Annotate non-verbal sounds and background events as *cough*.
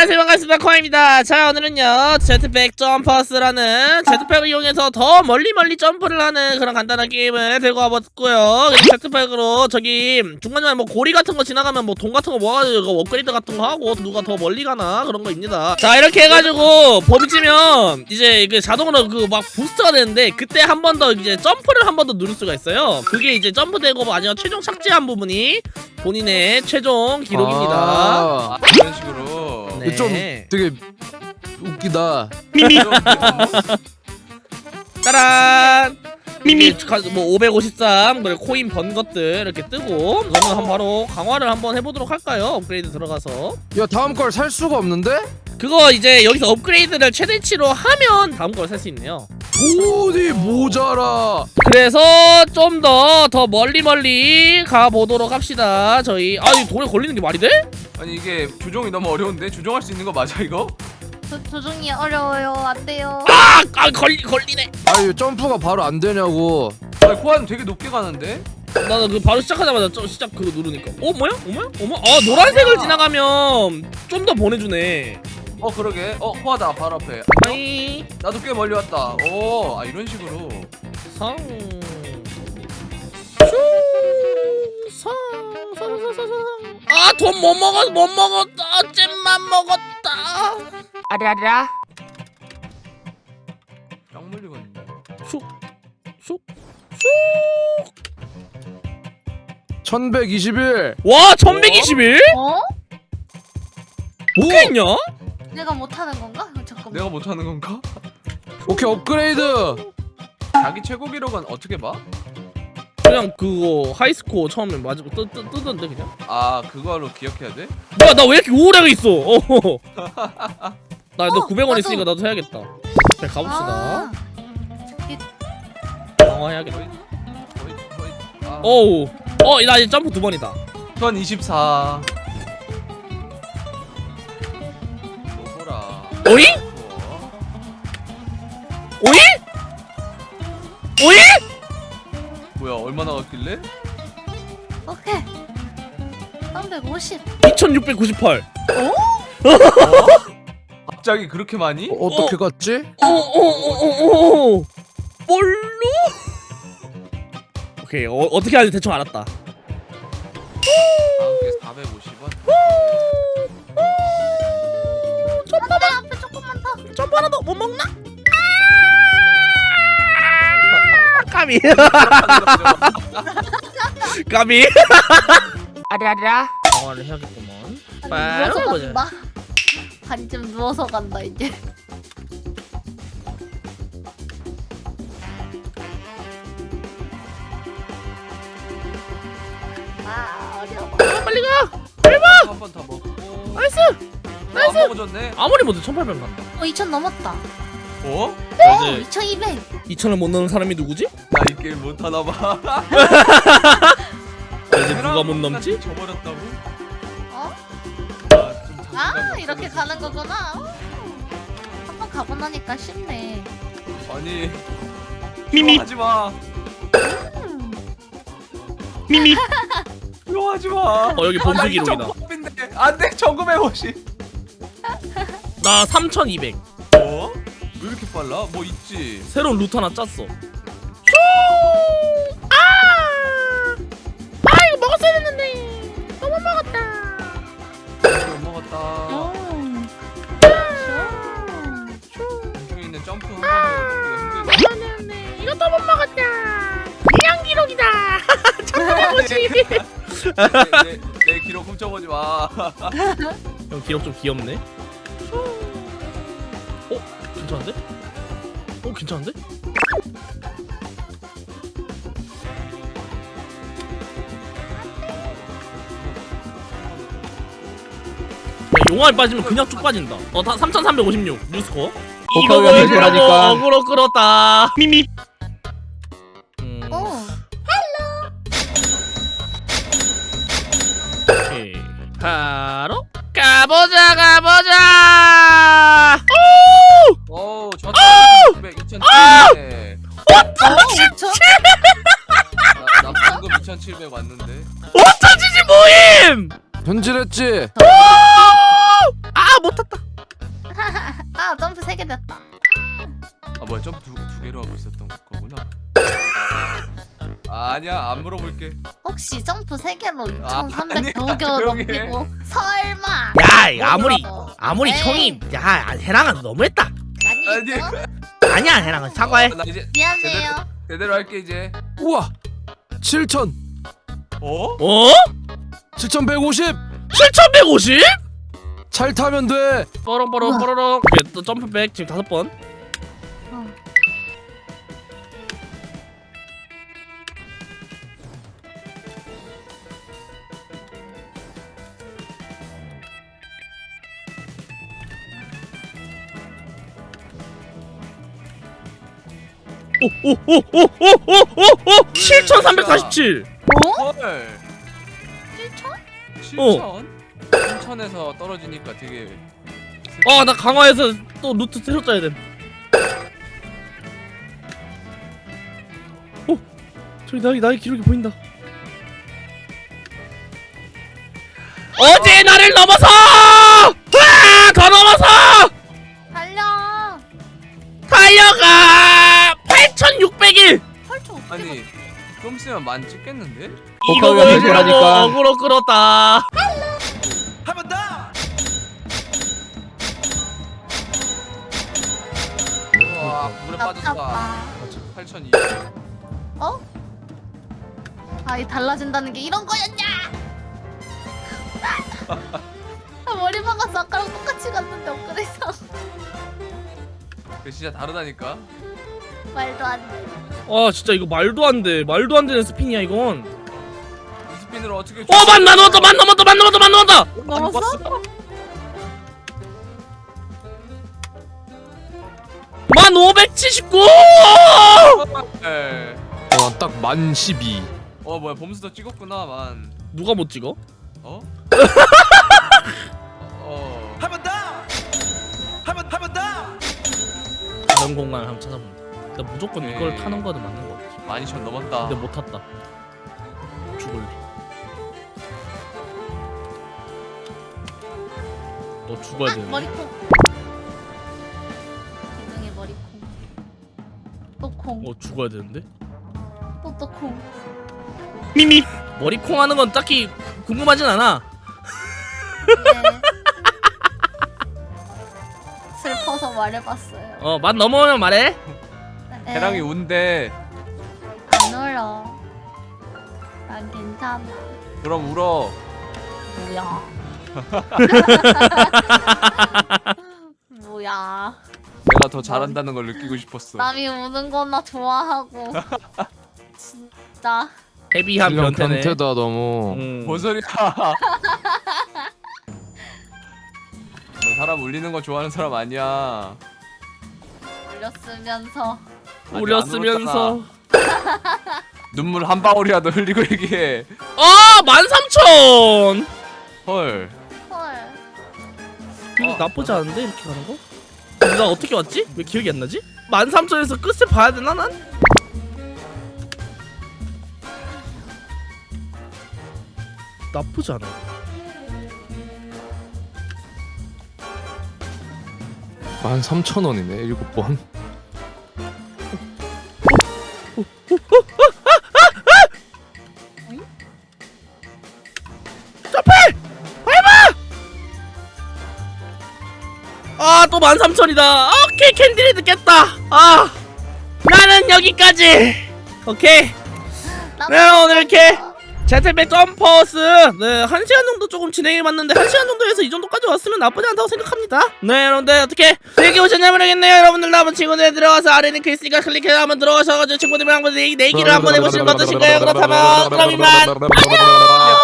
안녕하세요. 반갑습니다. 코아입니다. 자 오늘은요. 제트백 점퍼스라는 제트백을 이용해서 더 멀리 멀리 점프를 하는 그런 간단한 게임을 들고 와봤고요. 이 제트백으로 저기 중간중간에 뭐 고리 같은 거 지나가면 뭐 돈 같은 거 모아가지고 업그레이드 같은 거 하고 누가 더 멀리 가나 그런 거입니다. 자 이렇게 해가지고 범위치면 이제 그 자동으로 그 막 부스트가 되는데 그때 한 번 더 이제 점프를 한 번 더 누를 수가 있어요. 그게 이제 점프되고 아니면 최종 착지한 부분이 본인의 최종 기록입니다. 아, 아, 이런 식으로. 네. 좀 되게 웃기다. 미미 따란 미미 뭐 553, 그리고 코인 번 것들 이렇게 뜨고 그러면 한 바로 강화를 한번 해보도록 할까요? 업그레이드 들어가서 야 다음 걸 살 수가 없는데? 그거 이제 여기서 업그레이드를 최대치로 하면 다음 걸 살 수 있네요 돈이 모자라. 그래서 좀 더 더 멀리 멀리 가보도록 합시다 저희 아이 돈에 걸리는 게 말이 돼? 아니 이게 조종이 너무 어려운데 조종할 수 있는 거 맞아 이거? 조, 조종이 어려워요. 안 돼요. 아, 아 걸리, 걸리네 아유 점프가 바로 안 되냐고. 아니 코안 되게 높게 가는데? 나는 그 바로 시작하자마자 저 시작 그거 누르니까 어 뭐야? 어 뭐야? 어머 아 노란색을 지나가면 좀 더 보내주네 어 그러게. 어 코아다 바로 앞에. 하이 나도 꽤 멀리 왔다. 오, 아 이런 식으로. 성. 아 돈 못 먹었 못 먹었다 잼만 먹었다 아라라 약 물리겠는데. 슉슉 1121. 와 1121? 어? 뭐가 있냐? 내가 못하는 건가? 어, 잠깐만. 내가 못하는 건가? 오케이 업그레이드. 자기 최고 기록은 어떻게 봐? 그냥 그거 하이스코어 처음에 맞아 뜨, 뜨, 뜨던데 그냥 아 그거로 기억해야 돼? 뭐야 나 왜 이렇게 우울하게 있어 *laughs* 어허. 나너 어, 900원 나도. 있으니까 나도 해야겠다 자 가봅시다 아, 강화해야겠다 거의 거의. 아. 어우 어나 이제 점프 두 번이다 2024. 보라. 오이? 오이? 오이? 뭐야 얼마나 갔길래? 오케이. 350. 2698 갑자기 그렇게 많이? 어, 어떻게 갔지? 어어어어어 뭘로? 오케이 어, 어떻게 하는지 대충 알았다 아, 그게 450원? 조금만 앞에 조금만 더. 점프 하나 더 못 먹나? 까비 *laughs* 까비 아라라 강화를 해야겠구먼 누워서 보자. 간다. 반쯤 누워서 간다 이제. 아 어려워. 빨리 가 한번 더 먹고. 나이스 아, 먹어줬네. 아무리 뭐든 1800 간다 어 2천 넘었다. 어? 자, 이제 2,200. 2000을 못 넣는 사람이 누구지? 나 이 게임 못하나 봐. 자, *laughs* 이제 누가 못 넘지? 져버렸다고? 어? 아, 좀 자신감이 아 이렇게. 가는 거구나. 한번 가고 나니까 쉽네. 아니. 미미. 하지 마. 음. 미미 *laughs* 하지 마. 어 여기 범수 기록이다 안돼 1950. 나3200 어? 왜 이렇게 빨라? 뭐 있지? 새로운 루트 하나 짰어 슈! 아! 아 이거 먹었어야 했는데 너무 먹었다 못 먹었다. 음. 공중에 있는 점프 한 번도 먹기가 힘들다. 이거는 이것도 못 먹었다 그냥 기록이다 내, 내, 내 기록 훔쳐보지 마. 형 기록 좀 귀엽네 어? 괜찮은데? 어 괜찮은데? 야, 용암에 빠지면 그냥 쭉 빠진다 어, 다 3356 뉴스코 이거 복합이 안 보여주려고 되니까. 어그로 끌었다 미미 음, 어. 오케이 바로 가보자 가 처음에 봤는데 원천지지 모임! 현질했지? 아 못했다 *laughs* 아 점프 세 개 됐다. 아 뭐야 점프 두, 두 개로 하고 있었던 거구나 아, 아니야 안 물어볼게 혹시 점프 세 개로 2,300 도겨로 뛰고 설마. 야 아무리 아무리 에이. 형이 야 해랑아 너무했다. 아니. 아니야 해랑아 사과해 어, 이제 미안해요. 제대로 할게 이제 우와 7천 어? 어? 7150 7150? 잘 타면 돼 뽀롱뽀롱 우와. 뽀로롱 오케이 또 점프백 지금 다섯 번 어. 오 오 오 오 오 오 오 오 7347 어? 헐. 7천? 어. 7천? 3천에서 떨어지니까 되게. 아 나 강화해서 또 루트 새로 짜야 돼 오! 저기 나의 나의 기록이 보인다 어제 나를 넘어서! 만 찍겠는데? 이거 보여주려고 되라니까. 어그로 끌었다 우와 물에 빠졌다. 답답하 8,200. 어? 아이 달라진다는 게 이런 거였냐? 아, 머리 박았어 아까랑 똑같이 갔는데 엊그래서 그 진짜 다르다니까. 말도 안 돼 아 진짜 이거 말도 안 돼 말도 안 되는 스핀이야 이건 이 스핀으로 어떻게? 어만 넘었다 만 넘었다 만 넘었다 만 넘었다 넘었어? 만 579! 네. 어딱만 12. 어 뭐야 봄스터 찍었구나 만. 누가 못 찍어? 어? *laughs* 어. 다른 공간을 한번 찾아본다 나 무조건 오케이. 이걸 타는 거는 맞는 거 같아. 12,000 넘었다. 근데 못 탔다. 죽을래 너 죽어야 아 되네 머리콩. 이중에 머리콩. 또 콩. 어 죽어야 되는데? 또 또 콩. 미미. 머리콩 하는 건 딱히 궁금하진 않아. 네. *laughs* 슬퍼서 말해봤어요. 어만 넘어오면 말해 네. 해랑이 운대. 안 울어 난 괜찮아 그럼 울어. 뭐야 *laughs* 뭐야 내가 더 잘한다는 걸 느끼고 싶었어. 남이 우는 거나 좋아하고 진짜 헤비한 그냥 변태네 변태다 너무. 음. 뭔 소리야? *laughs* 너 사람 울리는 거 좋아하는 사람 아니야. 울렸으면서 안 울렸으면서. 눈물 한 방울이라도 흘리고 얘기해. 아 13,000 헐. 헐 이거 어, 나쁘지 않은데 이렇게 가는 거? 나 어떻게 왔지? 왜 기억이 안 나지? 13,000에서 끝을 봐야 되나 난? 나쁘지 않아 만 3천 원이네 일곱 번. 13,000이다. 오케이 캔디레드 깼다. 아 나는 여기까지. 오케이. 네 오늘 이렇게 제트백 점퍼스. 네 1시간 정도 조금 진행해봤는데 1시간 정도에서 이 정도까지 왔으면 나쁘지 않다고 생각합니다. 네 여러분들 어떻게 되게 오셨냐 모르겠네요. 여러분들 남은 친구들 들어가서 아래 링크 있으니까 클릭해서 한번 들어가셔가지고 친구들이랑 한번 내- 내기를 한번 해보시는 거 어떠신가요? 그렇다면 그럼 이만. 안녕.